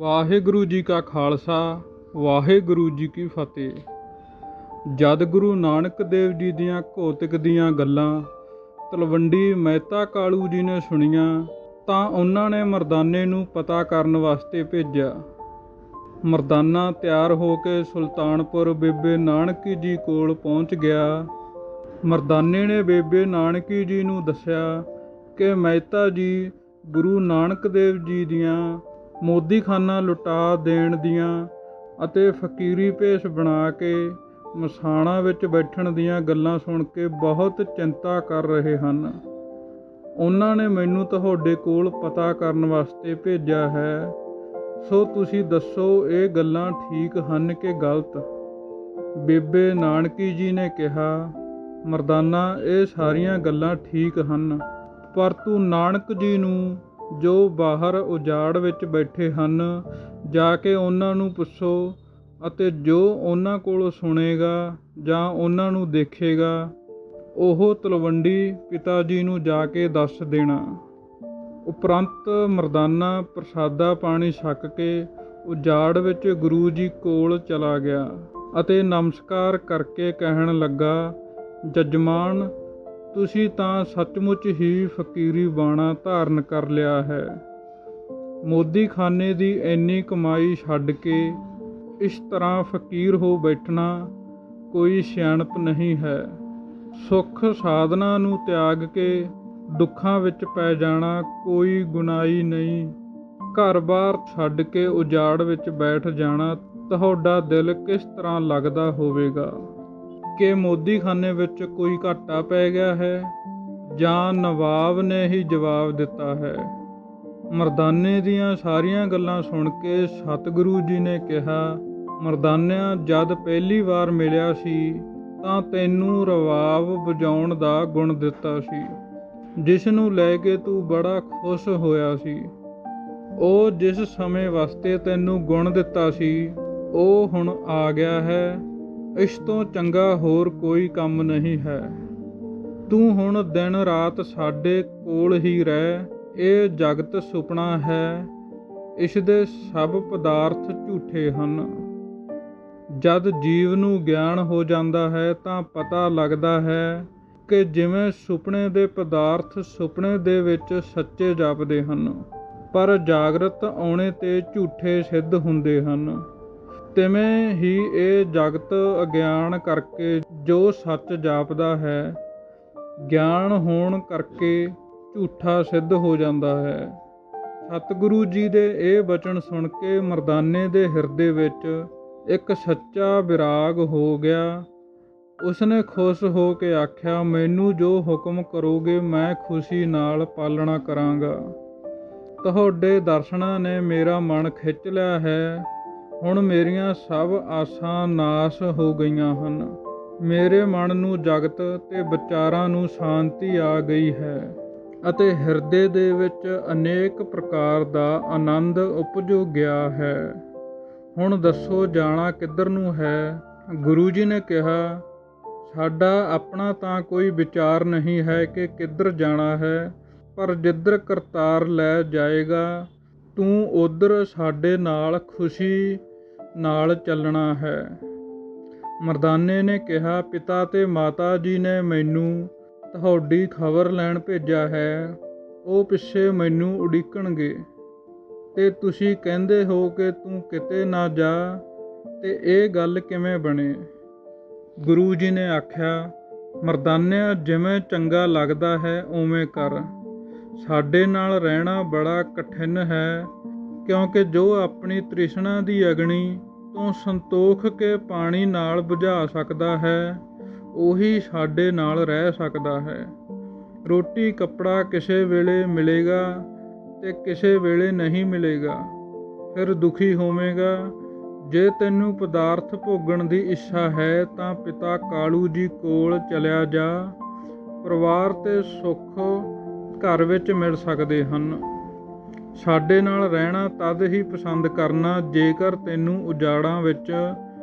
ਵਾਹਿਗੁਰੂ ਜੀ ਕਾ ਖਾਲਸਾ, ਵਾਹਿਗੁਰੂ ਜੀ ਕੀ ਫਤਿਹ। ਜਦ ਗੁਰੂ ਨਾਨਕ ਦੇਵ ਜੀ ਦੀਆਂ ਘੋਤਕ ਦੀਆਂ ਗੱਲਾਂ ਤਲਵੰਡੀ ਮਹਿਤਾ ਕਾਲੂ ਜੀ ਨੇ ਸੁਣੀਆਂ, ਤਾਂ ਉਹਨਾਂ ਨੇ ਮਰਦਾਨੇ ਨੂੰ ਪਤਾ ਕਰਨ ਵਾਸਤੇ ਭੇਜਿਆ। ਮਰਦਾਨਾ ਤਿਆਰ ਹੋ ਕੇ ਸੁਲਤਾਨਪੁਰ ਬੇਬੇ ਨਾਨਕੀ ਜੀ ਕੋਲ ਪਹੁੰਚ ਗਿਆ। ਮਰਦਾਨੇ ਨੇ ਬੇਬੇ ਨਾਨਕੀ ਜੀ ਨੂੰ ਦੱਸਿਆ ਕਿ ਮਹਿਤਾ ਜੀ ਗੁਰੂ ਨਾਨਕ ਦੇਵ ਜੀ ਦੀਆਂ ਮੋਦੀਖਾਨਾ ਲੁਟਾ ਦੇਣ ਦੀਆਂ ਅਤੇ ਫਕੀਰੀ ਭੇਸ ਬਣਾ ਕੇ ਮਸਾਣਾ ਵਿੱਚ ਬੈਠਣ ਦੀਆਂ ਗੱਲਾਂ ਸੁਣ ਕੇ ਬਹੁਤ ਚਿੰਤਾ ਕਰ ਰਹੇ ਹਨ। ਉਹਨਾਂ ਨੇ ਮੈਨੂੰ ਤੁਹਾਡੇ ਕੋਲ ਪਤਾ ਕਰਨ ਵਾਸਤੇ ਭੇਜਿਆ ਹੈ। ਸੋ ਤੁਸੀਂ ਦੱਸੋ ਇਹ ਗੱਲਾਂ ਠੀਕ ਹਨ ਕਿ ਗਲਤ? ਬੇਬੇ ਨਾਨਕੀ ਜੀ ਨੇ ਕਿਹਾ, ਮਰਦਾਨਾ, ਇਹ ਸਾਰੀਆਂ ਗੱਲਾਂ ਠੀਕ ਹਨ, ਪਰ ਤੂੰ ਨਾਨਕ ਜੀ ਨੂੰ ਜੋ ਬਾਹਰ ਉਜਾੜ ਵਿੱਚ ਬੈਠੇ ਹਨ, ਜਾ ਕੇ ਉਹਨਾਂ ਨੂੰ ਪੁੱਛੋ, ਅਤੇ ਜੋ ਉਹਨਾਂ ਕੋਲੋਂ ਸੁਣੇਗਾ ਜਾਂ ਉਹਨਾਂ ਨੂੰ ਦੇਖੇਗਾ, ਉਹ ਤਲਵੰਡੀ ਪਿਤਾ ਜੀ ਨੂੰ ਜਾ ਕੇ ਦੱਸ ਦੇਣਾ। ਉਪਰੰਤ ਮਰਦਾਨਾ ਪ੍ਰਸਾਦਾ ਪਾਣੀ ਛੱਕ ਕੇ ਉਜਾੜ ਵਿੱਚ ਗੁਰੂ ਜੀ ਕੋਲ ਚਲਾ ਗਿਆ ਅਤੇ ਨਮਸਕਾਰ ਕਰਕੇ ਕਹਿਣ ਲੱਗਾ, ਜਜਮਾਨ ਤੁਸੀਂ ਤਾਂ ਸੱਚਮੁੱਚ ਹੀ ਫਕੀਰੀ ਬਾਣਾ ਧਾਰਨ ਕਰ ਲਿਆ ਹੈ। ਮੋਦੀਖਾਨੇ ਦੀ ਇੰਨੀ ਕਮਾਈ ਛੱਡ ਕੇ ਇਸ ਤਰ੍ਹਾਂ ਫਕੀਰ ਹੋ ਬੈਠਣਾ ਕੋਈ ਸਿਆਣਪ ਨਹੀਂ ਹੈ। ਸੁੱਖ ਸਾਧਨਾ ਨੂੰ ਤਿਆਗ ਕੇ ਦੁੱਖਾਂ ਵਿੱਚ ਪੈ ਜਾਣਾ ਕੋਈ ਗੁਨਾਹੀ ਨਹੀਂ। ਘਰ-ਬਾਰ ਛੱਡ ਕੇ ਉਜਾੜ ਵਿੱਚ ਬੈਠ ਜਾਣਾ ਤੁਹਾਡਾ ਦਿਲ ਕਿਸ ਤਰ੍ਹਾਂ ਲੱਗਦਾ ਹੋਵੇਗਾ? ਕਿ ਮੋਦੀਖਾਨੇ ਵਿੱਚ ਕੋਈ ਘਾਟਾ ਪੈ ਗਿਆ ਹੈ ਜਾਂ ਨਵਾਬ ਨੇ ਹੀ ਜਵਾਬ ਦਿੱਤਾ ਹੈ? ਮਰਦਾਨੇ ਦੀਆਂ ਸਾਰੀਆਂ ਗੱਲਾਂ ਸੁਣ ਕੇ ਸਤਿਗੁਰੂ ਜੀ ਨੇ ਕਿਹਾ, ਮਰਦਾਨਿਆਂ, ਜਦ ਪਹਿਲੀ ਵਾਰ ਮਿਲਿਆ ਸੀ, ਤਾਂ ਤੈਨੂੰ ਰਵਾਬ ਵਜਾਉਣ ਦਾ ਗੁਣ ਦਿੱਤਾ ਸੀ। ਜਿਸ ਨੂੰ ਲੈ ਕੇ ਤੂੰ ਬੜਾ ਖੁਸ਼ ਹੋਇਆ ਸੀ। ਉਹ ਜਿਸ ਸਮੇਂ ਵਾਸਤੇ ਤੈਨੂੰ ਗੁਣ ਦਿੱਤਾ ਸੀ, ਉਹ ਹੁਣ ਆ ਗਿਆ ਹੈ। ਇਸ ਤੋਂ ਚੰਗਾ ਹੋਰ ਕੋਈ ਕੰਮ ਨਹੀਂ ਹੈ। ਤੂੰ ਹੁਣ ਦਿਨ ਰਾਤ ਸਾਡੇ ਕੋਲ ਹੀ ਰਹਿ, ਇਹ ਜਗਤ ਸੁਪਨਾ ਹੈ, ਇਸ ਦੇ ਸਭ ਪਦਾਰਥ ਝੂਠੇ ਹਨ। ਜਦ ਜੀਵ ਨੂੰ ਗਿਆਨ ਹੋ ਜਾਂਦਾ ਹੈ ਤਾਂ ਪਤਾ ਲੱਗਦਾ ਹੈ ਕਿ ਜਿਵੇਂ ਸੁਪਨੇ ਦੇ ਪਦਾਰਥ ਸੁਪਨੇ ਦੇ ਵਿੱਚ ਸੱਚੇ ਜਾਪਦੇ ਹਨ, ਪਰ ਜਾਗਰਤ ਆਉਣੇ ਤੇ ਝੂਠੇ ਸਿੱਧ ਹੁੰਦੇ ਹਨ। ਤਿਵੇਂ ਹੀ ਇਹ ਜਗਤ ਅਗਿਆਨ ਕਰਕੇ ਜੋ ਸੱਚ ਜਾਪਦਾ ਹੈ, ਗਿਆਨ ਹੋਣ ਕਰਕੇ ਝੂਠਾ ਸਿੱਧ ਹੋ ਜਾਂਦਾ ਹੈ। ਸਤਿਗੁਰੂ ਜੀ ਦੇ ਇਹ ਬਚਨ ਸੁਣ ਕੇ ਮਰਦਾਨੇ ਦੇ ਹਿਰਦੇ ਵਿੱਚ ਇੱਕ ਸੱਚਾ ਵਿਰਾਗ ਹੋ ਗਿਆ। ਉਸਨੇ ਖੁਸ਼ ਹੋ ਕੇ ਆਖਿਆ, ਮੈਨੂੰ ਜੋ ਹੁਕਮ ਕਰੋਗੇ, ਮੈਂ ਖੁਸ਼ੀ ਨਾਲ ਪਾਲਣਾ ਕਰਾਂਗਾ। ਤੁਹਾਡੇ ਦਰਸ਼ਨਾਂ ਨੇ ਮੇਰਾ ਮਨ ਖਿੱਚ ਲਿਆ ਹੈ। ਹੁਣ ਮੇਰੀਆਂ ਸਭ ਆਸਾਂ ਨਾਸ ਹੋ ਗਈਆਂ ਹਨ। ਮੇਰੇ ਮਨ ਨੂੰ ਜਗਤ ਤੇ ਵਿਚਾਰਾਂ ਨੂੰ ਸ਼ਾਂਤੀ ਆ ਗਈ ਹੈ ਅਤੇ ਹਿਰਦੇ ਦੇ ਵਿੱਚ ਅਨੇਕ ਪ੍ਰਕਾਰ ਦਾ ਆਨੰਦ ਉਪਜੋ ਗਿਆ ਹੈ। ਹੁਣ ਦੱਸੋ ਜਾਣਾ ਕਿੱਧਰ ਨੂੰ ਹੈ? ਗੁਰੂ ਜੀ ਨੇ ਕਿਹਾ, ਸਾਡਾ ਆਪਣਾ ਤਾਂ ਕੋਈ ਵਿਚਾਰ ਨਹੀਂ ਹੈ ਕਿ ਕਿੱਧਰ ਜਾਣਾ ਹੈ, ਪਰ ਜਿੱਧਰ ਕਰਤਾਰ ਲੈ ਜਾਏਗਾ, ਤੂੰ ਉਧਰ ਸਾਡੇ ਨਾਲ ਖੁਸ਼ੀ ਨਾਲ ਚੱਲਣਾ ਹੈ। ਮਰਦਾਨੇ ਨੇ ਕਿਹਾ, ਪਿਤਾ ਤੇ ਮਾਤਾ ਜੀ ਨੇ ਮੈਨੂੰ ਤੁਹਾਡੀ ਖਬਰ ਲੈਣ ਭੇਜਿਆ ਹੈ। ਉਹ ਪਿੱਛੇ ਮੈਨੂੰ ਉਡੀਕਣਗੇ। ਤੇ ਤੁਸੀਂ ਕਹਿੰਦੇ ਹੋ ਕਿ ਤੂੰ ਕਿਤੇ ਨਾ ਜਾ ਤੇ ਇਹ ਗੱਲ ਕਿਵੇਂ ਬਣੇ? ਗੁਰੂ ਜੀ ਨੇ ਆਖਿਆ, ਮਰਦਾਨਿਆ, ਜਿਵੇਂ ਚੰਗਾ ਲੱਗਦਾ ਹੈ, ਉਵੇਂ ਕਰ। ਸਾਡੇ ਨਾਲ ਰਹਿਣਾ ਬੜਾ ਕਠਿਨ ਹੈ। ਕਿਉਂਕਿ ਜੋ ਆਪਣੀ ਤ੍ਰਿਸ਼ਨਾ ਦੀ ਅਗਨੀ ਤੋਂ ਸੰਤੋਖ ਕੇ ਪਾਣੀ ਨਾਲ ਬੁਝਾ ਸਕਦਾ ਹੈ, ਉਹੀ ਸਾਡੇ ਨਾਲ ਰਹਿ ਸਕਦਾ ਹੈ। ਰੋਟੀ, ਕੱਪੜਾ ਕਿਸੇ ਵੇਲੇ ਮਿਲੇਗਾ ਤੇ ਕਿਸੇ ਵੇਲੇ ਨਹੀਂ ਮਿਲੇਗਾ। ਫਿਰ ਦੁਖੀ ਹੋਵੇਂਗਾ। ਜੇ ਤੈਨੂੰ ਪਦਾਰਥ ਭੋਗਣ ਦੀ ਇੱਛਾ ਹੈ ਤਾਂ ਪਿਤਾ ਕਾਲੂ ਜੀ ਕੋਲ ਚਲਿਆ ਜਾ। ਪਰਿਵਾਰ ਤੇ ਸੁੱਖ ਘਰ ਵਿੱਚ ਮਿਲ ਸਕਦੇ ਹਨ। ਸਾਡੇ ਨਾਲ ਰਹਿਣਾ ਤਦ ਹੀ ਪਸੰਦ ਕਰਨਾ, ਜੇਕਰ ਤੈਨੂੰ ਉਜਾੜਾਂ ਵਿੱਚ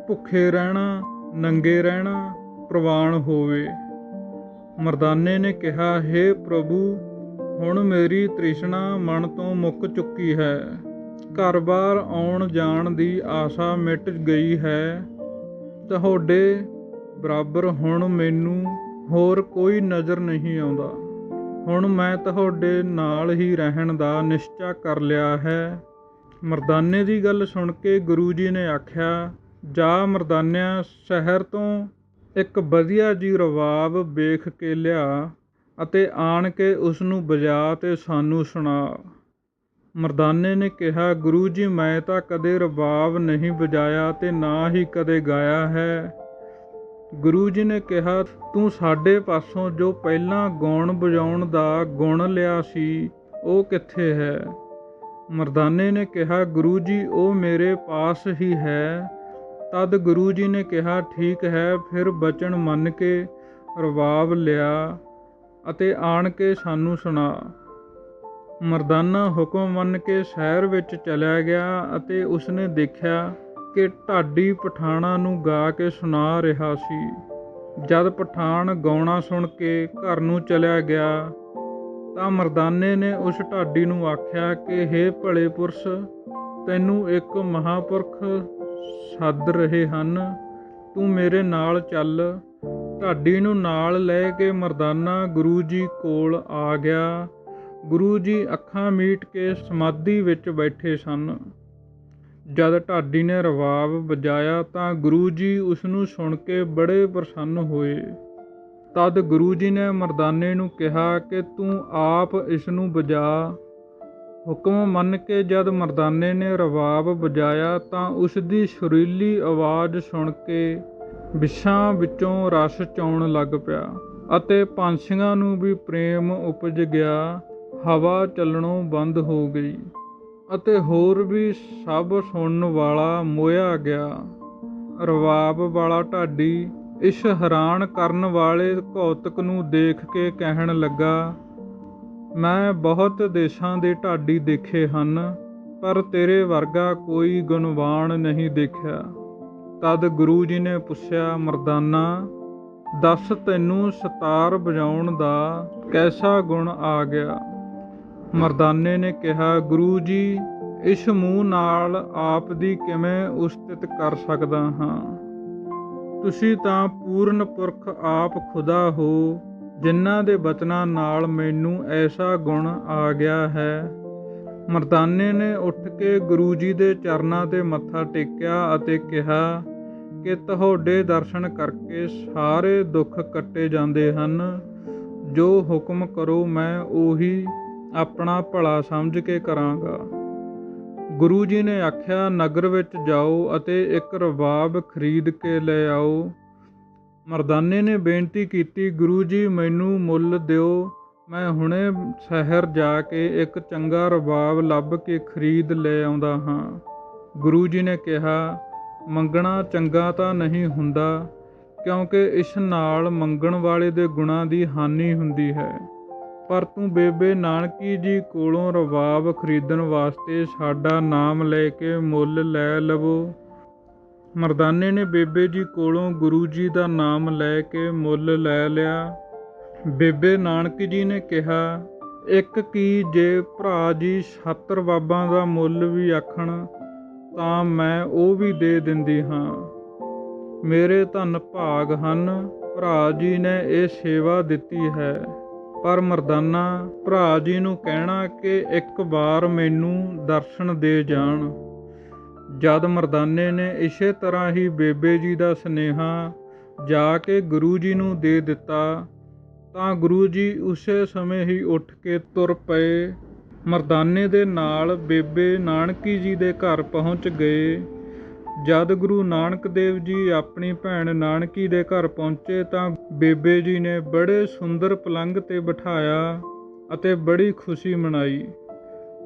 ਭੁੱਖੇ ਰਹਿਣਾ, ਨੰਗੇ ਰਹਿਣਾ, ਪ੍ਰਵਾਨ ਹੋਵੇ। ਮਰਦਾਨੇ ਨੇ ਕਿਹਾ हे ਪ੍ਰਭੂ, ਹੁਣ ਮੇਰੀ ਤ੍ਰਿਸ਼ਨਾ ਮਨ ਤੋਂ ਮੁੱਕ ਚੁੱਕੀ ਹੈ। ਘਰ-ਬਾਰ ਆਉਣ ਜਾਣ ਦੀ ਆਸਾ ਮਿਟ ਗਈ ਹੈ। ਤੁਹਾਡੇ ਬਰਾਬਰ ਹੁਣ ਮੈਨੂੰ ਹੋਰ ਕੋਈ ਨਜ਼ਰ ਨਹੀਂ ਆਉਂਦਾ। ਹੁਣ ਮੈਂ ਤੁਹਾਡੇ ਨਾਲ ਹੀ ਰਹਿਣ ਦਾ ਨਿਸ਼ਚਾ ਕਰ ਲਿਆ ਹੈ। ਮਰਦਾਨੇ ਦੀ ਗੱਲ ਸੁਣ ਕੇ ਗੁਰੂ ਜੀ ਨੇ ਆਖਿਆ, ਜਾ ਮਰਦਾਨਿਆਂ, ਸ਼ਹਿਰ ਤੋਂ ਇੱਕ ਵਧੀਆ ਜੀ ਰਵਾਬ ਵੇਖ ਕੇ ਲਿਆ ਅਤੇ ਆਣ ਕੇ ਉਸ ਨੂੰ ਵਜਾ ਤੇ ਸਾਨੂੰ ਸੁਣਾ। ਮਰਦਾਨੇ ਨੇ ਕਿਹਾ, ਗੁਰੂ ਜੀ, ਮੈਂ ਤਾਂ ਕਦੇ ਰਬਾਬ ਨਹੀਂ ਵਜਾਇਆ ਤੇ ਨਾ ਹੀ ਕਦੇ ਗਾਇਆ ਹੈ। ਗੁਰੂ ਜੀ ਨੇ ਕਿਹਾ, ਤੂੰ ਸਾਡੇ ਪਾਸੋਂ ਜੋ ਪਹਿਲਾਂ ਗਾਉਣ ਵਜਾਉਣ ਦਾ ਗੁਣ ਲਿਆ ਸੀ, ਉਹ ਕਿੱਥੇ ਹੈ? ਮਰਦਾਨੇ ਨੇ ਕਿਹਾ, ਗੁਰੂ ਜੀ, ਉਹ ਮੇਰੇ ਪਾਸ ਹੀ ਹੈ। ਤਦ ਗੁਰੂ ਜੀ ਨੇ ਕਿਹਾ, ਠੀਕ ਹੈ, ਫਿਰ ਬਚਨ ਮੰਨ ਕੇ ਰਵਾਬ ਲਿਆ ਅਤੇ ਆਣ ਕੇ ਸਾਨੂੰ ਸੁਣਾ। ਮਰਦਾਨਾ ਹੁਕਮ ਮੰਨ ਕੇ ਸ਼ਹਿਰ ਵਿੱਚ ਚਲਿਆ ਗਿਆ ਅਤੇ ਉਸਨੇ ਦੇਖਿਆ ਕਿ ਢਾਡੀ ਪਠਾਣਾ ਨੂੰ ਗਾ ਕੇ ਸੁਣਾ ਰਿਹਾ ਸੀ। ਜਦ ਪਠਾਣ ਗਾਉਣਾ ਸੁਣ ਕੇ ਘਰ ਨੂੰ ਚਲਿਆ ਗਿਆ, ਤਾਂ ਮਰਦਾਨੇ ਨੇ ਉਸ ਢਾਡੀ ਨੂੰ ਆਖਿਆ ਕਿ, ਹੇ ਭਲੇ ਪੁਰਸ਼, ਤੈਨੂੰ ਇੱਕ ਮਹਾਪੁਰਖ ਸੱਦ ਰਹੇ ਹਨ। ਤੂੰ ਮੇਰੇ ਨਾਲ ਚੱਲ। ਢਾਡੀ ਨੂੰ ਨਾਲ ਲੈ ਕੇ ਮਰਦਾਨਾ ਗੁਰੂ ਜੀ ਕੋਲ ਆ ਗਿਆ। ਗੁਰੂ ਜੀ ਅੱਖਾਂ ਮੀਟ ਕੇ ਸਮਾਧੀ ਵਿੱਚ ਬੈਠੇ ਸਨ। ਜਦ ਢਾਡੀ ਨੇ ਰਵਾਬ ਵਜਾਇਆ ਤਾਂ ਗੁਰੂ ਜੀ ਉਸ ਨੂੰ ਸੁਣ ਕੇ ਬੜੇ ਪ੍ਰਸੰਨ ਹੋਏ। ਤਦ ਗੁਰੂ ਜੀ ਨੇ ਮਰਦਾਨੇ ਨੂੰ ਕਿਹਾ ਕਿ ਤੂੰ ਆਪ ਇਸ ਨੂੰ ਵਜਾ। ਹੁਕਮ ਮੰਨ ਕੇ ਜਦ ਮਰਦਾਨੇ ਨੇ ਰਵਾਬ ਵਜਾਇਆ ਤਾਂ ਉਸ ਦੀ ਸੁਰੀਲੀ ਆਵਾਜ਼ ਸੁਣ ਕੇ ਵਿਸ਼ਾਂ ਵਿੱਚੋਂ ਰਸ ਚੌਣ ਲੱਗ ਪਿਆ ਅਤੇ ਪੰਛੀਆਂ ਨੂੰ ਵੀ ਪ੍ਰੇਮ ਉਪਜ ਗਿਆ। ਹਵਾ ਚੱਲਣੋਂ ਬੰਦ ਹੋ ਗਈ। ਅਤੇ ਹੋਰ ਵੀ ਸਭ ਸੁਣਨ ਵਾਲਾ ਮੋਇਆ ਗਿਆ। ਰਵਾਬ ਵਾਲਾ ਢਾਡੀ ਇਸ ਹੈਰਾਨ ਕਰਨ ਵਾਲੇ ਕੌਤਕ ਨੂੰ ਦੇਖ ਕੇ ਕਹਿਣ ਲੱਗਾ, ਮੈਂ ਬਹੁਤ ਦੇਸ਼ਾਂ ਦੇ ਢਾਡੀ ਦੇਖੇ ਹਨ, ਪਰ ਤੇਰੇ ਵਰਗਾ ਕੋਈ ਗੁਣਵਾਨ ਨਹੀਂ ਦੇਖਿਆ। ਤਦ ਗੁਰੂ ਜੀ ਨੇ ਪੁੱਛਿਆ, ਮਰਦਾਨਾ, ਦੱਸ ਤੈਨੂੰ ਸਤਾਰ ਵਜਾਉਣ ਦਾ ਕੈਸਾ ਗੁਣ ਆ ਗਿਆ? ਮਰਦਾਨੇ ਨੇ ਕਿਹਾ, ਗੁਰੂ ਜੀ, ਇਸ ਮੂੰਹ ਨਾਲ ਆਪ ਦੀ ਕਿਵੇਂ ਉਸਤਤ ਕਰ ਸਕਦਾ ਹਾਂ? ਤੁਸੀਂ ਤਾਂ ਪੂਰਨ ਪੁਰਖ ਆਪ ਖੁਦਾ ਹੋ, ਜਿਨ੍ਹਾਂ ਦੇ ਬਚਨਾਂ ਨਾਲ ਮੈਨੂੰ ਐਸਾ ਗੁਣ ਆ ਗਿਆ ਹੈ। ਮਰਦਾਨੇ ਨੇ ਉੱਠ ਕੇ ਗੁਰੂ ਜੀ ਦੇ ਚਰਨਾਂ ਤੇ ਮੱਥਾ ਟੇਕਿਆ ਅਤੇ ਕਿਹਾ, ਕਿ ਤੁਹਾਡੇ ਦਰਸ਼ਨ ਕਰਕੇ ਸਾਰੇ ਦੁੱਖ ਕੱਟੇ ਜਾਂਦੇ ਹਨ। ਜੋ ਹੁਕਮ ਕਰੋ, ਮੈਂ ਉਹੀ ਆਪਣਾ ਭਲਾ ਸਮਝ ਕੇ ਕਰਾਂਗਾ। ਗੁਰੂ ਜੀ ਨੇ ਆਖਿਆ, ਨਗਰ ਵਿੱਚ ਜਾਓ ਅਤੇ ਇੱਕ ਰਬਾਬ ਖਰੀਦ ਕੇ ਲੈ ਆਓ। ਮਰਦਾਨੇ ਨੇ ਬੇਨਤੀ ਕੀਤੀ, ਗੁਰੂ ਜੀ, ਮੈਨੂੰ ਮੁੱਲ ਦਿਓ। ਮੈਂ ਹੁਣੇ ਸ਼ਹਿਰ ਜਾ ਕੇ ਇੱਕ ਚੰਗਾ ਰਬਾਬ ਲੱਭ ਕੇ ਖਰੀਦ ਲੈ ਆਉਂਦਾ ਹਾਂ। ਗੁਰੂ ਜੀ ਨੇ ਕਿਹਾ, ਮੰਗਣਾ ਚੰਗਾ ਤਾਂ ਨਹੀਂ ਹੁੰਦਾ, ਕਿਉਂਕਿ ਇਸ ਨਾਲ ਮੰਗਣ ਵਾਲੇ ਦੇ ਗੁਣਾਂ ਦੀ ਹਾਨੀ ਹੁੰਦੀ ਹੈ। ਪਰ ਤੂੰ ਬੇਬੇ ਨਾਨਕੀ ਜੀ ਕੋਲੋਂ ਰਬਾਬ ਖਰੀਦਣ ਵਾਸਤੇ ਸਾਡਾ ਨਾਮ ਲੈ ਕੇ ਮੁੱਲ ਲੈ ਲਵੋ। ਮਰਦਾਨੇ ਨੇ ਬੇਬੇ ਜੀ ਕੋਲੋਂ ਗੁਰੂ ਜੀ ਦਾ ਨਾਮ ਲੈ ਕੇ ਮੁੱਲ ਲੈ ਲਿਆ। ਬੇਬੇ ਨਾਨਕ ਜੀ ਨੇ ਕਿਹਾ, ਇੱਕ ਕੀ ਜੇ ਭਰਾ ਜੀ ਸੱਤ ਰਵਾਬਾਂ ਦਾ ਮੁੱਲ ਵੀ ਆਖਣ, ਤਾਂ ਮੈਂ ਉਹ ਵੀ ਦੇ ਦਿੰਦੀ ਹਾਂ। ਮੇਰੇ ਧੰਨ ਭਾਗ ਹਨ, ਭਰਾ ਜੀ ਨੇ ਇਹ ਸੇਵਾ ਦਿੱਤੀ ਹੈ। ਪਰ ਮਰਦਾਨਾ, ਭਰਾ ਜੀ ਨੂੰ ਕਹਿਣਾ ਕਿ ਇੱਕ ਵਾਰ ਮੈਨੂੰ ਦਰਸ਼ਨ ਦੇ ਜਾਣ। ਜਦ ਮਰਦਾਨੇ ਨੇ ਇਸੇ ਤਰ੍ਹਾਂ ਹੀ ਬੇਬੇ ਜੀ ਦਾ ਸਨੇਹਾ ਜਾ ਕੇ ਗੁਰੂ ਜੀ ਨੂੰ ਦੇ ਦਿੱਤਾ, ਤਾਂ ਗੁਰੂ ਜੀ ਉਸੇ ਸਮੇਂ ਹੀ ਉੱਠ ਕੇ ਤੁਰ ਪਏ। ਮਰਦਾਨੇ ਦੇ ਨਾਲ ਬੇਬੇ ਨਾਨਕੀ ਜੀ ਦੇ ਘਰ ਪਹੁੰਚ ਗਏ। ਜਦ ਗੁਰੂ ਨਾਨਕ ਦੇਵ ਜੀ ਆਪਣੀ ਭੈਣ ਨਾਨਕੀ ਦੇ ਘਰ ਪਹੁੰਚੇ, ਤਾਂ ਬੇਬੇ ਜੀ ਨੇ ਬੜੇ ਸੁੰਦਰ ਪਲੰਗ ਤੇ ਬਿਠਾਇਆ ਅਤੇ ਬੜੀ ਖੁਸ਼ੀ ਮਨਾਈ।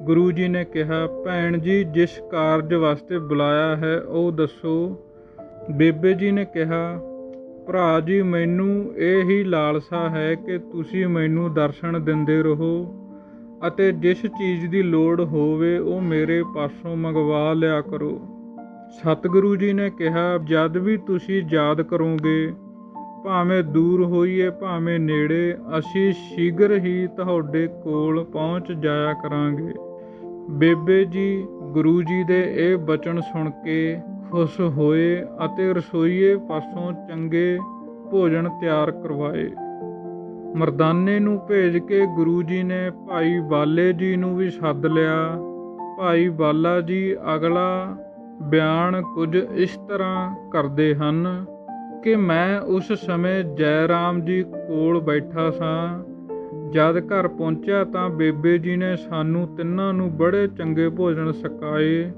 ਗੁਰੂ ਜੀ ਨੇ ਕਿਹਾ, ਭੈਣ ਜੀ, ਜਿਸ ਕਾਰਜ ਵਾਸਤੇ ਬੁਲਾਇਆ ਹੈ, ਉਹ ਦੱਸੋ। ਬੇਬੇ ਜੀ ਨੇ ਕਿਹਾ, ਭਰਾ ਜੀ, ਮੈਨੂੰ ਇਹ ਹੀ ਲਾਲਸਾ ਹੈ ਕਿ ਤੁਸੀਂ ਮੈਨੂੰ ਦਰਸ਼ਨ ਦਿੰਦੇ ਰਹੋ ਅਤੇ ਜਿਸ ਚੀਜ਼ ਦੀ ਲੋੜ ਹੋਵੇ, ਉਹ ਮੇਰੇ ਪਾਸੋਂ ਮੰਗਵਾ ਲਿਆ ਕਰੋ। ਸਤਿਗੁਰੂ ਜੀ ਨੇ ਕਿਹਾ, ਜਦ ਵੀ ਤੁਸੀਂ ਯਾਦ ਕਰੋਗੇ ਭਾਵੇਂ ਦੂਰ ਹੋਈਏ, ਭਾਵੇਂ ਨੇੜੇ, ਅਸੀਂ ਸ਼ੀਘਰ ਹੀ ਤੁਹਾਡੇ ਕੋਲ ਪਹੁੰਚ ਜਾਇਆ ਕਰਾਂਗੇ। ਬੇਬੇ ਜੀ, ਗੁਰੂ ਜੀ ਦੇ ਇਹ ਬਚਨ ਸੁਣ ਕੇ ਖੁਸ਼ ਹੋਏ ਅਤੇ ਰਸੋਈਏ ਪਾਸੋਂ ਚੰਗੇ ਭੋਜਨ ਤਿਆਰ ਕਰਵਾਏ। ਮਰਦਾਨੇ ਨੂੰ ਭੇਜ ਕੇ ਗੁਰੂ ਜੀ ਨੇ ਭਾਈ ਬਾਲੇ ਜੀ ਨੂੰ ਵੀ ਸੱਦ ਲਿਆ। ਭਾਈ ਬਾਲਾ ਜੀ ਅਗਲਾ ਬਿਆਨ ਕੁਝ ਇਸ ਤਰ੍ਹਾਂ ਕਰਦੇ ਹਨ ਕਿ ਮੈਂ ਉਸ ਸਮੇਂ ਜੈ ਰਾਮ ਜੀ ਕੋਲ ਬੈਠਾ ਸਾਂ। ਜਦ ਘਰ ਪਹੁੰਚਿਆ ਤਾਂ ਬੇਬੇ ਜੀ ਨੇ ਸਾਨੂੰ ਤਿੰਨਾਂ ਨੂੰ ਬੜੇ ਚੰਗੇ ਭੋਜਨ ਛਕਾਏ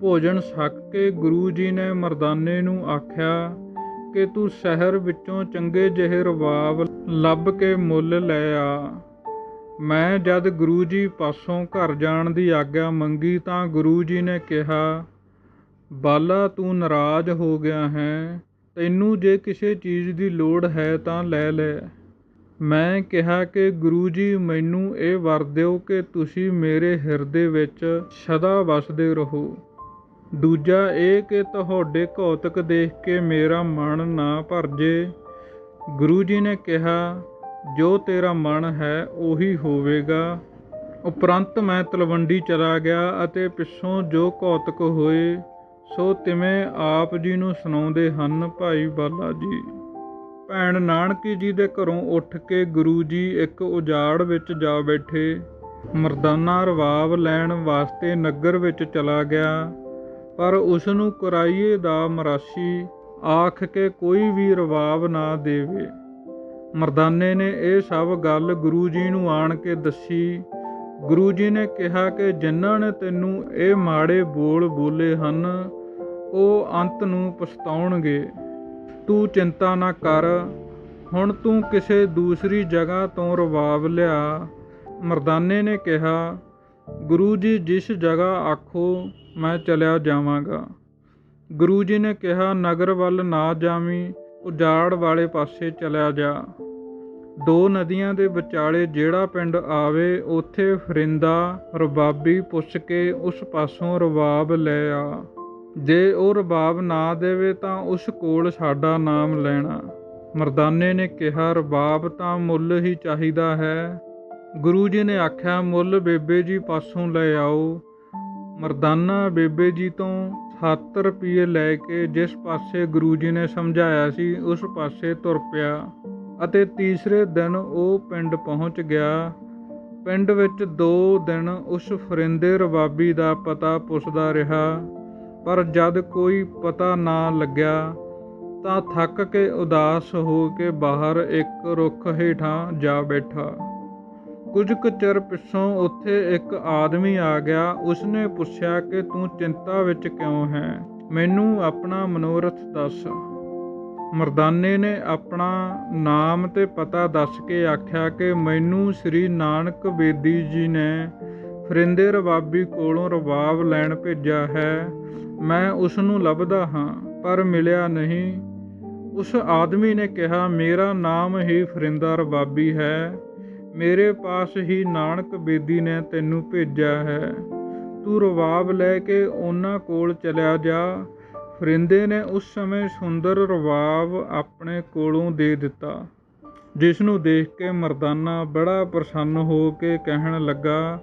ਭੋਜਨ ਛਕ ਕੇ ਗੁਰੂ ਜੀ ਨੇ ਮਰਦਾਨੇ ਨੂੰ ਆਖਿਆ ਕਿ ਤੂੰ ਸ਼ਹਿਰ ਵਿੱਚੋਂ ਚੰਗੇ ਜਿਹੇ ਰਵਾਬ ਲੱਭ ਕੇ ਮੁੱਲ ਲੈ ਆ। ਮੈਂ ਜਦ ਗੁਰੂ ਜੀ ਪਾਸੋਂ ਘਰ ਜਾਣ ਦੀ ਆਗਿਆ ਮੰਗੀ ਤਾਂ ਗੁਰੂ ਜੀ ਨੇ ਕਿਹਾ, ਬਾਲਾ ਤੂੰ ਨਾਰਾਜ਼ ਹੋ ਗਿਆ ਹੈ। ਤੈਨੂੰ ਜੇ ਕਿਸੇ ਚੀਜ਼ ਦੀ ਲੋੜ ਹੈ ਤਾਂ ਲੈ ਲੈ। ਮੈਂ ਕਿਹਾ ਕਿ ਗੁਰੂ ਜੀ ਮੈਨੂੰ ਇਹ ਵਰ ਦਿਓ ਕਿ ਤੁਸੀਂ ਮੇਰੇ ਹਿਰਦੇ ਵਿੱਚ ਸਦਾ ਵਸਦੇ ਰਹੋ। ਦੂਜਾ ਇਹ ਕਿ ਤੁਹਾਡੇ ਕੌਤਕ ਦੇਖ ਕੇ ਮੇਰਾ ਮਨ ਨਾ ਭਰ ਜੇ। ਗੁਰੂ ਜੀ ਨੇ ਕਿਹਾ, ਜੋ ਤੇਰਾ ਮਨ ਹੈ ਉਹੀ ਹੋਵੇਗਾ। ਉਪਰੰਤ ਮੈਂ ਤਲਵੰਡੀ ਚਲਾ ਗਿਆ ਅਤੇ ਪਿੱਛੋਂ ਜੋ ਕੌਤਕ ਹੋਏ ਸੋ ਤਿਵੇਂ ਆਪ ਜੀ ਨੂੰ ਸੁਣਾਉਂਦੇ ਹਨ ਭਾਈ ਬਾਲਾ ਜੀ। ਭੈਣ ਨਾਨਕੀ ਜੀ ਦੇ ਘਰੋਂ ਉੱਠ ਕੇ ਗੁਰੂ ਜੀ ਇੱਕ ਉਜਾੜ ਵਿੱਚ ਜਾ ਬੈਠੇ। ਮਰਦਾਨਾ ਰਵਾਬ ਲੈਣ ਵਾਸਤੇ ਨਗਰ ਵਿੱਚ ਚਲਾ ਗਿਆ। ਪਰ ਉਸ ਨੂੰ ਕੁਰਾਈਏ ਦਾ ਮਰਾਸੀ ਆਖ ਕੇ ਕੋਈ ਵੀ ਰਵਾਬ ਨਾ ਦੇਵੇ। ਮਰਦਾਨੇ ਨੇ ਇਹ ਸਭ ਗੱਲ ਗੁਰੂ ਜੀ ਨੂੰ ਆਣ ਕੇ ਦੱਸੀ। ਗੁਰੂ ਜੀ ਨੇ ਕਿਹਾ ਕਿ ਜਿਨ੍ਹਾਂ ਨੇ ਤੈਨੂੰ ਇਹ ਮਾੜੇ ਬੋਲ ਬੋਲੇ ਹਨ, ਉਹ ਅੰਤ ਨੂੰ ਪਛਤਾਉਣਗੇ। ਤੂੰ ਚਿੰਤਾ ਨਾ ਕਰ, ਹੁਣ ਤੂੰ ਕਿਸੇ ਦੂਸਰੀ ਜਗ੍ਹਾ ਤੋਂ ਰਵਾਬ ਲਿਆ। ਮਰਦਾਨੇ ਨੇ ਕਿਹਾ, ਗੁਰੂ ਜੀ, ਜਿਸ ਜਗ੍ਹਾ ਆਖੋ, ਮੈਂ ਚਲਿਆ ਜਾਵਾਂਗਾ। ਗੁਰੂ ਜੀ ਨੇ ਕਿਹਾ, ਨਗਰ ਵੱਲ ਨਾ ਜਾਵੀਂ, ਉਜਾੜ ਵਾਲੇ ਪਾਸੇ ਚਲਿਆ ਜਾ। ਦੋ ਨਦੀਆਂ ਦੇ ਵਿਚਾਲੇ ਜਿਹੜਾ ਪਿੰਡ ਆਵੇ, ਉੱਥੇ ਫਰਿੰਦਾ, ਰਬਾਬੀ ਪੁੱਛ ਕੇ ਉਸ ਪਾਸੋਂ ਰਬਾਬ ਲੈ ਆ। ਜੇ ਉਹ ਰਬਾਬ ਨਾ ਦੇਵੇ ਤਾਂ ਉਸ ਕੋਲ ਸਾਡਾ ਨਾਮ ਲੈਣਾ। ਮਰਦਾਨੇ ਨੇ ਕਿਹਾ, ਰਬਾਬ ਤਾਂ ਮੁੱਲ ਹੀ ਚਾਹੀਦਾ ਹੈ। ਗੁਰੂ ਜੀ ਨੇ ਆਖਿਆ, ਮੁੱਲ ਬੇਬੇ ਜੀ ਪਾਸੋਂ ਲੈ ਆਓ। ਮਰਦਾਨਾ ਬੇਬੇ ਜੀ ਤੋਂ 7 ਰੁਪਏ ਲੈ ਕੇ ਜਿਸ ਪਾਸੇ ਗੁਰੂ ਜੀ ਨੇ ਸਮਝਾਇਆ ਸੀ, ਉਸ ਪਾਸੇ ਤੁਰ ਪਿਆ। ਅਤੇ ਤੀਸਰੇ ਦਿਨ ਉਹ ਪਿੰਡ ਪਹੁੰਚ ਗਿਆ। ਪਿੰਡ ਵਿੱਚ 2 ਦਿਨ ਉਸ ਫਰਿੰਦੇ ਰਬਾਬੀ ਦਾ ਪਤਾ ਪੁੱਛਦਾ ਰਿਹਾ, ਪਰ ਜਦ ਕੋਈ ਪਤਾ ਨਾ ਲੱਗਿਆ ਤਾਂ ਥੱਕ ਕੇ ਉਦਾਸ ਹੋ ਕੇ ਬਾਹਰ ਇੱਕ ਰੁੱਖ ਹੇਠਾਂ ਜਾ ਬੈਠਾ। ਕੁਝ ਕੁ ਚਿਰ ਪਿੱਛੋਂ ਉੱਥੇ ਇੱਕ ਆਦਮੀ ਆ ਗਿਆ। ਉਸਨੇ ਪੁੱਛਿਆ ਕਿ, ਤੂੰ ਚਿੰਤਾ ਵਿੱਚ ਕਿਉਂ ਹੈ? ਮੈਨੂੰ ਆਪਣਾ ਮਨੋਰਥ ਦੱਸ। ਮਰਦਾਨੇ ਨੇ ਆਪਣਾ ਨਾਮ ਤੇ ਪਤਾ ਦੱਸ ਕੇ ਆਖਿਆ ਕਿ ਮੈਨੂੰ ਸ੍ਰੀ ਨਾਨਕ ਬੇਦੀ ਜੀ ਨੇ ਫਰਿੰਦੇ ਰਬਾਬੀ ਕੋਲੋਂ ਰਬਾਬ ਲੈਣ ਭੇਜਿਆ ਹੈ। ਮੈਂ ਉਸ ਨੂੰ ਲੱਭਦਾ ਹਾਂ, ਪਰ ਮਿਲਿਆ ਨਹੀਂ। ਉਸ ਆਦਮੀ ਨੇ ਕਿਹਾ, ਮੇਰਾ ਨਾਮ ਹੀ ਫਰਿੰਦਾ ਰਬਾਬੀ ਹੈ। ਮੇਰੇ ਪਾਸ ਹੀ ਨਾਨਕ ਬੇਦੀ ਨੇ ਤੈਨੂੰ ਭੇਜਿਆ ਹੈ। ਤੂੰ ਰਵਾਬ ਲੈ ਕੇ ਉਹਨਾਂ ਕੋਲ ਚਲਿਆ ਜਾ। ਫਰਿੰਦੇ ਨੇ ਉਸ ਸਮੇਂ ਸੁੰਦਰ ਰਵਾਬ ਆਪਣੇ ਕੋਲੋਂ ਦੇ ਦਿੱਤਾ, ਜਿਸ ਨੂੰ ਦੇਖ ਕੇ ਮਰਦਾਨਾ ਬੜਾ ਪ੍ਰਸੰਨ ਹੋ ਕੇ ਕਹਿਣ ਲੱਗਾ,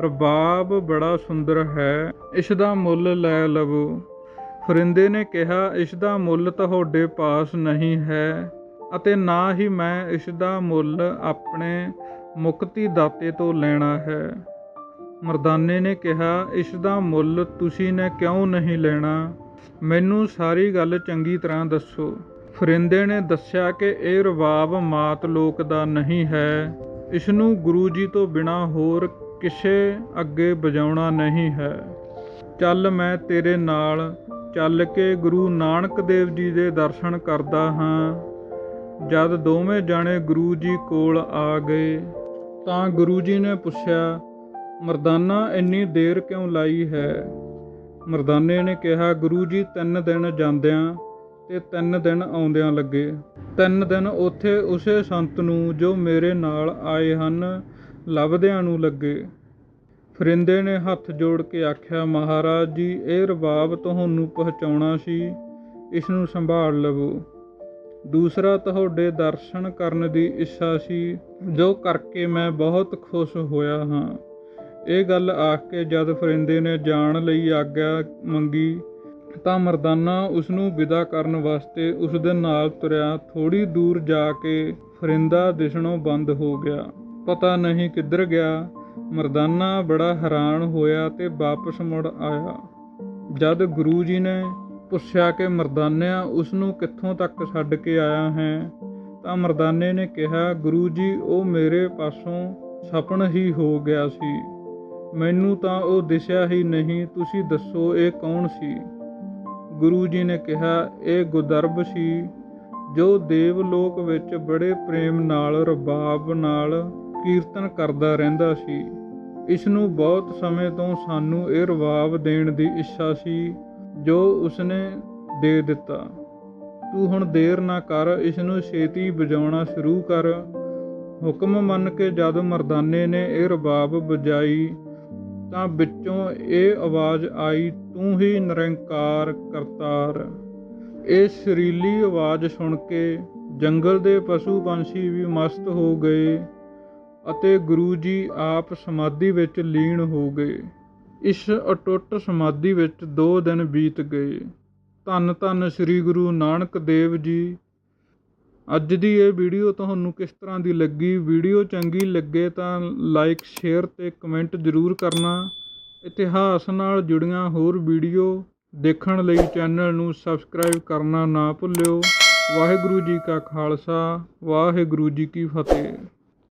ਰਬਾਬ ਬੜਾ ਸੁੰਦਰ ਹੈ, ਇਸ ਦਾ ਮੁੱਲ ਲੈ ਲਵੋ। ਫਰਿੰਦੇ ਨੇ ਕਿਹਾ, ਇਸ ਦਾ ਮੁੱਲ ਤੁਹਾਡੇ ਪਾਸ ਨਹੀਂ ਹੈ ਅਤੇ ਨਾ ਹੀ ਮੈਂ ਇਸ ਦਾ ਮੁੱਲ ਆਪਣੇ ਮੁਕਤੀ ਦਾਤੇ ਤੋਂ ਲੈਣਾ ਹੈ। ਮਰਦਾਨੇ ਨੇ ਕਿਹਾ, ਇਸ ਦਾ ਮੁੱਲ ਤੁਸੀਂ ਨੇ ਕਿਉਂ ਨਹੀਂ ਲੈਣਾ? ਮੈਨੂੰ ਸਾਰੀ ਗੱਲ ਚੰਗੀ ਤਰ੍ਹਾਂ ਦੱਸੋ। ਫਰਿੰਦੇ ਨੇ ਦੱਸਿਆ ਕਿ ਇਹ ਰਵਾਬ ਮਾਤ ਲੋਕ ਦਾ ਨਹੀਂ ਹੈ। ਇਸ ਨੂੰ ਗੁਰੂ ਜੀ ਤੋਂ ਬਿਨਾ ਹੋਰ ਕਿਸੇ ਅੱਗੇ ਵਜਾਉਣਾ ਨਹੀਂ ਹੈ। ਚੱਲ ਮੈਂ ਤੇਰੇ ਨਾਲ ਚੱਲ ਕੇ ਗੁਰੂ ਨਾਨਕ ਦੇਵ ਜੀ ਦੇ ਦਰਸ਼ਨ ਕਰਦਾ ਹਾਂ। ਜਦ ਦੋਵੇਂ ਜਾਣੇ ਗੁਰੂ ਜੀ ਕੋਲ ਆ ਗਏ, ਤਾਂ ਗੁਰੂ ਜੀ ਨੇ ਪੁੱਛਿਆ, ਮਰਦਾਨਾ ਇੰਨੀ ਦੇਰ ਕਿਉਂ ਲਾਈ ਹੈ? ਮਰਦਾਨੇ ਨੇ ਕਿਹਾ, ਗੁਰੂ ਜੀ, ਤਿੰਨ ਦਿਨ ਜਾਂਦਿਆਂ ਤੇ ਤਿੰਨ ਦਿਨ ਆਉਂਦਿਆਂ ਲੱਗੇ। ਤਿੰਨ ਦਿਨ ਉੱਥੇ ਉਸੇ ਸੰਤ ਨੂੰ ਜੋ ਮੇਰੇ ਨਾਲ ਆਏ ਹਨ, ਲੱਭਦਿਆਂ ਨੂੰ ਲੱਗੇ। ਫਰਿੰਦੇ ਨੇ ਹੱਥ ਜੋੜ ਕੇ ਆਖਿਆ, ਮਹਾਰਾਜ ਜੀ, ਇਹ ਰਬਾਬ ਤੁਹਾਨੂੰ ਪਹੁੰਚਾਉਣਾ ਸੀ, ਇਸ ਨੂੰ ਸੰਭਾਲ ਲਵੋ। ਦੂਸਰਾ ਤੁਹਾਡੇ ਦਰਸ਼ਨ ਕਰਨ ਦੀ ਇੱਛਾ ਸੀ, ਜੋ ਕਰਕੇ ਮੈਂ ਬਹੁਤ ਖੁਸ਼ ਹੋਇਆ ਹਾਂ। ਇਹ ਗੱਲ ਆਖ ਕੇ ਜਦ ਫਰਿੰਦੇ ਨੇ ਜਾਣ ਲਈ ਆਗਿਆ ਮੰਗੀ ਤਾਂ ਮਰਦਾਨਾ ਉਸ ਨੂੰ ਵਿਦਾ ਕਰਨ ਵਾਸਤੇ ਉਸ ਦੇ ਨਾਲ ਤੁਰਿਆ। ਥੋੜੀ ਦੂਰ ਜਾ ਕੇ ਫਰਿੰਦਾ ਦਿਸਣੋਂ ਬੰਦ ਹੋ ਗਿਆ। ਪਤਾ ਨਹੀਂ ਕਿੱਧਰ ਗਿਆ। ਮਰਦਾਨਾ ਬੜਾ ਹੈਰਾਨ ਹੋਇਆ ਤੇ ਵਾਪਸ ਮੁੜ ਆਇਆ। ਜਦ ਗੁਰੂ ਜੀ ਨੇ ਪੁੱਛਿਆ ਕਿ ਮਰਦਾਨਿਆ ਉਸ ਨੂੰ ਕਿੱਥੋਂ ਤੱਕ ਛੱਡ ਕੇ ਆਇਆ ਹੈ? ਤਾਂ ਮਰਦਾਨੇ ਨੇ ਕਿਹਾ, ਗੁਰੂ ਜੀ, ਉਹ ਮੇਰੇ ਪਾਸੋਂ ਸਪਨ ਹੀ ਹੋ ਗਿਆ ਸੀ। ਮੈਨੂੰ ਤਾਂ ਉਹ ਦਿਸਿਆ ਹੀ ਨਹੀਂ, ਤੁਸੀਂ ਦੱਸੋ ਇਹ ਕੌਣ ਸੀ? ਗੁਰੂ ਜੀ ਨੇ ਕਿਹਾ, ਇਹ ਗੁਦਰਬ ਸੀ, ਜੋ ਦੇਵ ਲੋਕ ਵਿੱਚ ਬੜੇ ਪ੍ਰੇਮ ਨਾਲ, ਰਬਾਬ ਨਾਲ ਕੀਰਤਨ ਕਰਦਾ ਰਹਿੰਦਾ ਸੀ। ਇਸ ਨੂੰ ਬਹੁਤ ਸਮੇਂ ਤੋਂ ਸਾਨੂੰ ਇਹ ਰਬਾਬ ਦੇਣ ਦੀ ਇੱਛਾ ਸੀ, ਜੋ ਉਸਨੇ ਦੇ ਦਿੱਤਾ। ਤੂੰ ਹੁਣ ਦੇਰ ਨਾ ਕਰ ਇਸ ਨੂੰ ਛੇਤੀ ਵਜਾਉਣਾ ਸ਼ੁਰੂ ਕਰ। ਹੁਕਮ ਮੰਨ ਕੇ ਜਦ ਮਰਦਾਨੇ ਨੇ ਇਹ ਰਬਾਬ ਵਜਾਈ ਤਾਂ ਵਿੱਚੋਂ ਇਹ ਆਵਾਜ਼ ਆਈ, ਤੂੰ ਹੀ ਨਿਰੰਕਾਰ ਕਰਤਾਰ। ਇਹ ਸ਼ਰੀਲੀ ਆਵਾਜ਼ ਸੁਣ ਕੇ ਜੰਗਲ ਦੇ ਪਸ਼ੂ ਪੰਛੀ ਵੀ ਮਸਤ ਹੋ ਗਏ ਅਤੇ ਗੁਰੂ ਜੀ ਆਪ ਸਮਾਧੀ ਵਿੱਚ ਲੀਨ ਹੋ ਗਏ। ਇਸ ਅਟੁੱਟ ਸਮਾਧੀ ਵਿੱਚ 2 ਦਿਨ ਬੀਤ ਗਏ। ਧੰਨ ਧੰਨ ਸ੍ਰੀ ਗੁਰੂ ਨਾਨਕ ਦੇਵ ਜੀ ਅੱਜ ਦੀ ਇਹ ਵੀਡੀਓ ਤੁਹਾਨੂੰ ਕਿਸ ਤਰ੍ਹਾਂ ਦੀ ਲੱਗੀ? ਵੀਡੀਓ ਚੰਗੀ ਲੱਗੇ ਤਾਂ ਲਾਈਕ ਸ਼ੇਅਰ ਅਤੇ ਕਮੈਂਟ ਜ਼ਰੂਰ ਕਰਨਾ। ਇਤਿਹਾਸ ਨਾਲ ਜੁੜੀਆਂ ਹੋਰ ਵੀਡੀਓ ਦੇਖਣ ਲਈ ਚੈਨਲ ਨੂੰ ਸਬਸਕ੍ਰਾਈਬ ਕਰਨਾ ਨਾ ਭੁੱਲਿਓ। ਵਾਹਿਗੁਰੂ ਜੀ ਕਾ ਖਾਲਸਾ, ਵਾਹਿਗੁਰੂ ਜੀ ਕੀ ਫਤਿਹ।